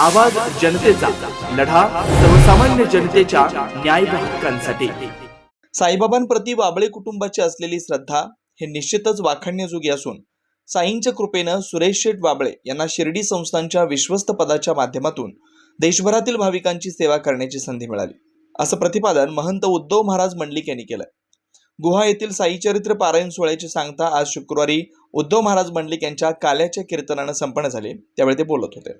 आवाज जनतेचा लढा सर्वसामान्य जनतेच्या न्याय हक्कांसाठी. साईबाबांप्रती बाबळे कुटुंबाची असलेली श्रद्धा हे निश्चितच वाखाणण्याजोगी असून साईंच्या कृपेनं सुरेश शेठ बाबळे यांना शिर्डी संस्थांच्या विश्वस्त पदाच्या माध्यमातून देशभरातील भाविकांची सेवा करण्याची संधी मिळाली. असं प्रतिपादन महंत उद्धव महाराज मंडलिक यांनी केलं. गुहा येथील साईचरित्र पारायण सोहळ्याची सांगता आज शुक्रवारी उद्धव महाराज मंडलिक यांच्या काल्याच्या कीर्तनानं संपन्न झाले. त्यावेळी ते बोलत होते.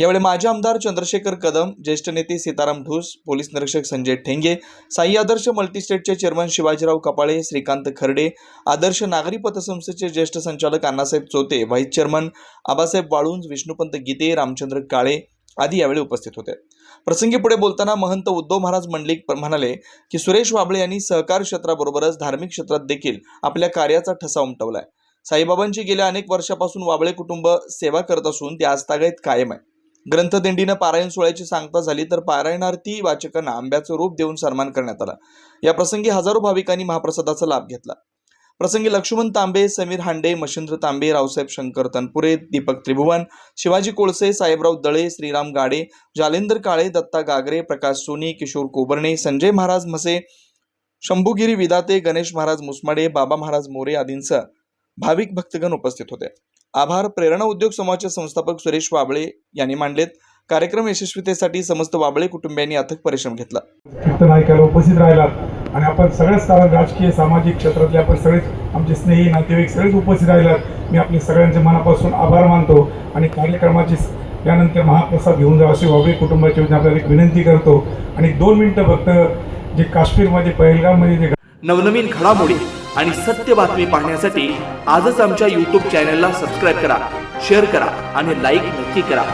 यावेळी माजी आमदार चंद्रशेखर कदम ज्येष्ठ नेते सीताराम ढोस पोलीस निरीक्षक संजय ठेंगे साई आदर्श मल्टीस्टेटचे चेअरमन शिवाजीराव कपाळे श्रीकांत खर्डे आदर्श नागरी पतसंस्थेचे ज्येष्ठ संचालक अण्णासाहेब चोते व्हाईस चेअरमन आबासाहेब वाळुंज विष्णुपंत गीते रामचंद्र काळे आदी यावेळी उपस्थित होते. प्रसंगी पुढे बोलताना महंत उद्धव महाराज मंडलिक म्हणाले की सुरेश वाबळे यांनी सहकार क्षेत्राबरोबरच धार्मिक क्षेत्रात देखील आपल्या कार्याचा ठसा उमटवलाय. साईबाबांची गेल्या अनेक वर्षापासून वाबळे कुटुंब सेवा करत असून ती आजतागायत कायम आहे. ग्रंथदिंडीनं पारायण सोहळ्याची सांगता झाली तर पारायणार्थी वाचकांना आंब्याचं रूप देऊन सन्मान करण्यात आला. या प्रसंगी हजारो भाविकांनी महाप्रसादाचा लाभ घेतला. प्रसंगी लक्ष्मण तांबे समीर हांडे मशिंद्र तांबे रावसाहेब शंकर तनपुरे दीपक त्रिभुवन शिवाजी कोळसे साहेबराव दळे श्रीराम गाडे जालेंदर काळे दत्ता गागरे प्रकाश सोनी किशोर कोबर्णे संजय महाराज म्हसे शंभूगिरी विदाते गणेश महाराज मुसमाडे बाबा महाराज मोरे आदींसह भाविक भक्तगण उपस्थित होते. आभार. प्रेरणा उद्योग समूहाचे संस्थापक सुरेश वाबळे यांनी मांडलेत. कार्यक्रम यशस्वीतेसाठी समस्त वाबळे कुटुंबियांनी अथक परिश्रम घेतला. उपस्थित राहिला आणि आपण सगळ्याच स्तरात राजकीय सामाजिक क्षेत्रातले आपण सगळेच आमचे स्नेही नातेवाईक सगळेच उपस्थित राहिलात मी आपले सगळ्यांचे मनापासून आभार मानतो आणि कार्यक्रमाची त्यानंतर महाप्रसाद घेऊन जा अशी वाबळे कुटुंबाची वतीने आपल्याला एक विनंती करतो. आणि दोन मिनटं फक्त जे काश्मीरमध्ये पहिलगाममध्ये जे नवनवीन घडामोडी आणि सत्य बातमी पाहण्यासाठी आजच आमच्या यूट्यूब चॅनलला सबस्क्राईब करा शेअर करा आणि लाईक नक्की करा.